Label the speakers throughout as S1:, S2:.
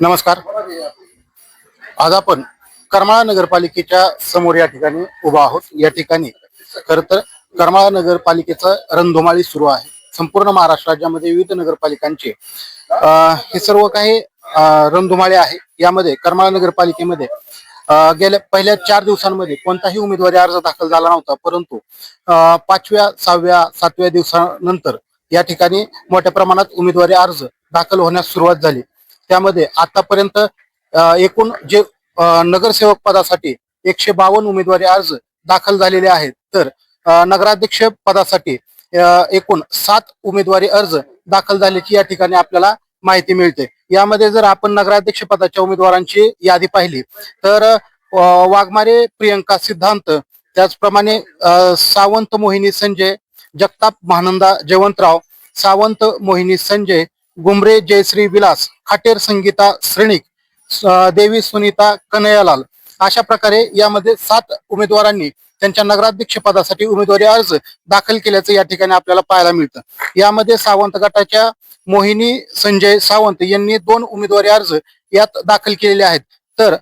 S1: नमस्कार. आज आपण करमाळा नगरपालिकेच्या समोर या ठिकाणी उभा आहोत. या ठिकाणी खर तर करमाळा नगरपालिकेचा रणधुमाळी सुरू आहे. संपूर्ण महाराष्ट्र राज्यामध्ये विविध नगरपालिकांचे हे सर्व काही अं, रणधुमाळी आहे. यामध्ये करमाळा नगरपालिकेमध्ये गेल्या पहिल्या चार दिवसांमध्ये कोणताही उमेदवारी अर्ज दाखल झाला नव्हता. परंतु पाचव्या सहाव्या सातव्या दिवसानंतर या ठिकाणी मोठ्या प्रमाणात उमेदवारी अर्ज दाखल होण्यास सुरुवात झाली. त्यामध्ये आतापर्यंत एकूण जे नगरसेवक पदासाठी एकशे बावन्न उमेदवारी अर्ज दाखल झालेले आहेत. तर नगराध्यक्ष पदासाठी एकूण सात उमेदवारी अर्ज दाखल झाल्याची या ठिकाणी आपल्याला माहिती मिळते. यामध्ये जर आपण नगराध्यक्ष पदाच्या उमेदवारांची यादी पाहिली तर वाघमारे प्रियंका सिद्धांत त्याचप्रमाणे सावंत मोहिनी संजय जगताप महानंदा जयवंतराव सावंत मोहिनी संजय गुमरे जयश्री विलास खाटेर संगीता श्रेणिक देवी सुनीता कन्हयालाल. अशा प्रकारे यामध्ये सात उमेदवारांनी त्यांच्या नगराध्यक्ष पदासाठी उमेदवारी अर्ज दाखल केल्याचं या ठिकाणी आपल्याला पाहायला मिळतं. यामध्ये सावंत गटाच्या मोहिनी संजय सावंत यांनी दोन उमेदवारी अर्ज यात दाखल केलेले आहेत. तर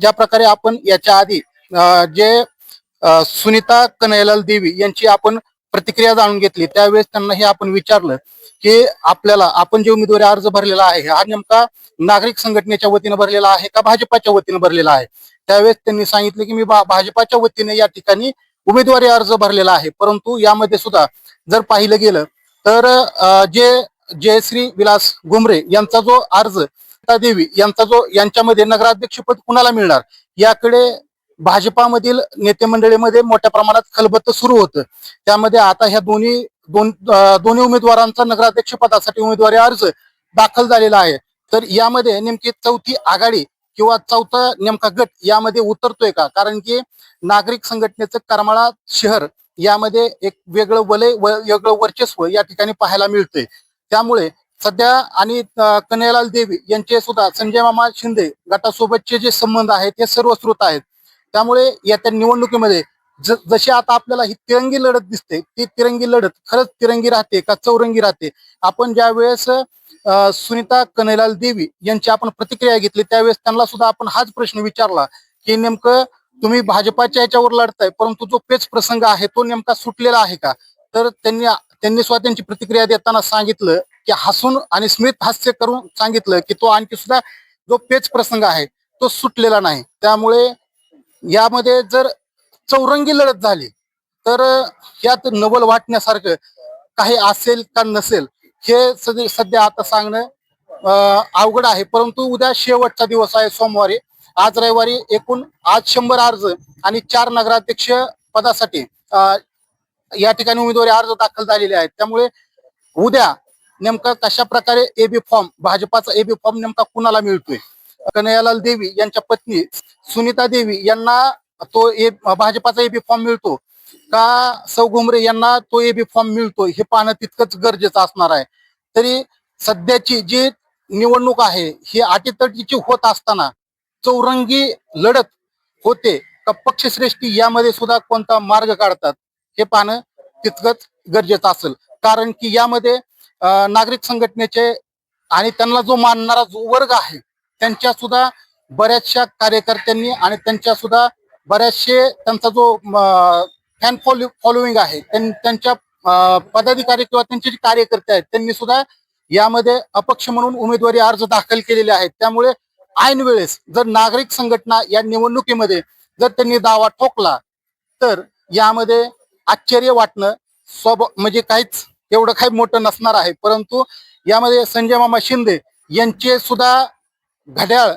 S1: ज्या प्रकारे आपण याच्या आधी जे सुनीता कन्हयालाल देवी यांची आपण प्रतिक्रिया जाणून घेतली. त्यावेळेस त्यांना हे आपण विचारलं की आपल्याला आपण जे उमेदवारी अर्ज भरलेला आहे हा नेमका नागरिक संघटनेच्या वतीनं भरलेला आहे का भाजपाच्या वतीनं भरलेला आहे? त्यावेळेस त्यांनी सांगितलं की मी भा- भाजपाच्या वतीने या ठिकाणी उमेदवारी अर्ज भरलेला आहे. परंतु यामध्ये सुद्धा जर पाहिलं गेलं तर जे जयश्री विलास घुमरे यांचा जो अर्ज देवी यांचा जो यांच्यामध्ये नगराध्यक्षपद कुणाला मिळणार? याकडे भाजपामधील नेते मंडळीमध्ये मोठ्या प्रमाणात खलबत्त सुरू होतं. त्यामध्ये आता ह्या दोन्ही दोन दोन्ही उमेदवारांचा नगराध्यक्ष पदासाठी उमेदवारी अर्ज दाखल झालेला आहे. तर यामध्ये नेमकी चौथी आघाडी किंवा चौथा नेमका गट यामध्ये उतरतोय का? कारण की नागरिक संघटनेचं करमाळा शहर यामध्ये एक वेगळं वलय व वेगळं वर्चस्व या ठिकाणी पाहायला मिळतंय. त्यामुळे सध्या आणि कन्हैयालाल देवी यांचे सुद्धा संजय मामा शिंदे गटासोबतचे जे संबंध आहेत ते सर्वश्रुत आहेत. त्यामुळे येत्या निवडणुकीमध्ये ज- जशी आता आपल्याला ही तिरंगी लढत दिसते ती तिरंगी लढत खरंच तिरंगी राहते का चौरंगी राहते? आपण ज्या वेळेस सुनीता कन्हैलाल देवी यांची आपण प्रतिक्रिया घेतली त्यावेळेस त्यांना सुद्धा आपण हाच प्रश्न विचारला की नेमकं तुम्ही भाजपाच्या याच्यावर लढताय परंतु जो पेच प्रसंग आहे तो नेमका सुटलेला आहे का? तर त्यांनी त्यांनी सुद्धा त्यांची प्रतिक्रिया देताना सांगितलं की हसून आणि स्मित हास्य करून सांगितलं की तो आणखी सुद्धा जो पेच प्रसंग आहे तो सुटलेला नाही. त्यामुळे यामध्ये जर चौरंगी लढत झाली तर यात नवल वाटण्यासारखं काही असेल का नसेल हे सध्या सध्या आता सांगणं अवघड आहे. परंतु उद्या शेवटचा दिवस आहे सोमवारी. आज रविवारी एकूण आज शंभर अर्ज आणि चार नगराध्यक्ष पदासाठी या ठिकाणी उमेदवारी अर्ज दाखल झालेले आहेत. त्यामुळे उद्या नेमका कशा प्रकारे एबी फॉर्म भाजपाचा एबी फॉर्म नेमका कुणाला मिळतोय? कन्हैयालाल देवी यांच्या पत्नी सुनीता देवी यांना तो ए भाजपाचा एबी फॉर्म मिळतो. का सौ घुमरे यांना तो एबी फॉर्म मिळतो हे पाहणं तितकंच गरजेचं असणार आहे. तरी सध्याची जी निवडणूक आहे ही अटीतटीची होत असताना चौरंगी लढत होते का पक्षश्रेष्ठी यामध्ये सुद्धा कोणता मार्ग काढतात हे पाहणं तितकंच गरजेचं असेल. कारण की यामध्ये नागरिक संघटनेचे आणि त्यांना जो मानणारा जो वर्ग आहे त्यांच्या सुद्धा बऱ्याचशा कार्यकर्त्यांनी आणि त्यांच्या सुद्धा बऱ्याचशे त्यांचा जो फॅन फॉलो फॉलोईंग आहे त्यांच्या पदाधिकारी किंवा त्यांचे जे कार्यकर्ते आहेत त्यांनी सुद्धा यामध्ये अपक्ष म्हणून उमेदवारी अर्ज दाखल केलेले आहेत. त्यामुळे ऐन वेळेस जर नागरिक संघटना या निवडणुकीमध्ये जर त्यांनी दावा ठोकला तर यामध्ये आश्चर्य वाटणं स्वभ म्हणजे काहीच एवढं काही मोठं नसणार आहे. परंतु यामध्ये संजय मामा शिंदे यांचे सुद्धा घड्याळ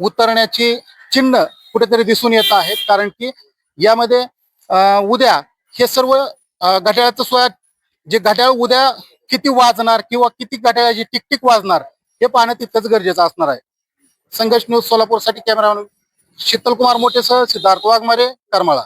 S1: उतरण्याची चिन्ह कुठेतरी दिसून येत आहेत. कारण की यामध्ये उद्या हे सर्व घड्याळाचं सुद्धा जे घड्याळ उद्या किती वाजणार किंवा किती घड्याळाची टिकटिक वाजणार हे पाहणं तितकंच गरजेचं असणार आहे. संघर्ष न्यूज सोलापूरसाठी कॅमेरामॅन शीतल कुमार मोठेसह सिद्धार्थ वाघमारे करमाळा.